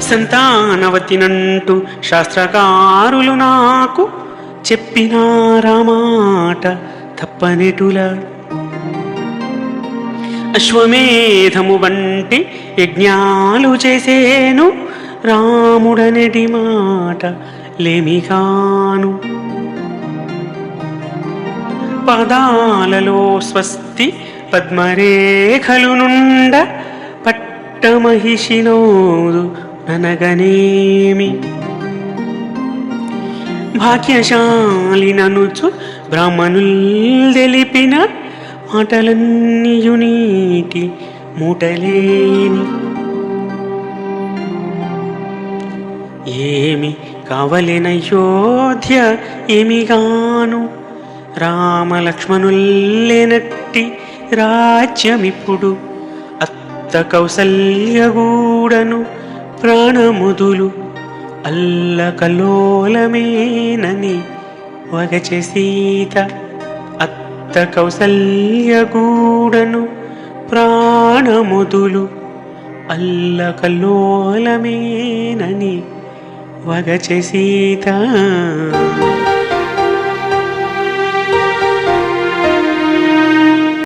సంతానవతినంటూ శాస్త్రకారులు నాకు చెప్పినారామాట తప్పనెటుల. అశ్వమేధము వంటి యజ్ఞాలు చేసేను రాముడనటి మాట లేమిగాను. పదాలలో స్వస్తి పద్మరేఖలు నుండ పట్టమహిషినోదు అనగనేమి భాగ్యశాలి ననుచు బ్రాహ్మణుల్ తెలిపిన మాటలన్నీయునీటి మూటలేని ఏమి కావలెనయోధ్య ఏమిగాను? రామలక్ష్మణుల్లేనట్టి రాజ్యమిప్పుడు అత్త కౌసల్యగూడను ప్రాణముదులు అల్లకలోలమేనని వగచె సీత అత్త కౌసల్యగూడను ప్రాణముదులు అల్లకలోలమేనని వగచె సీత.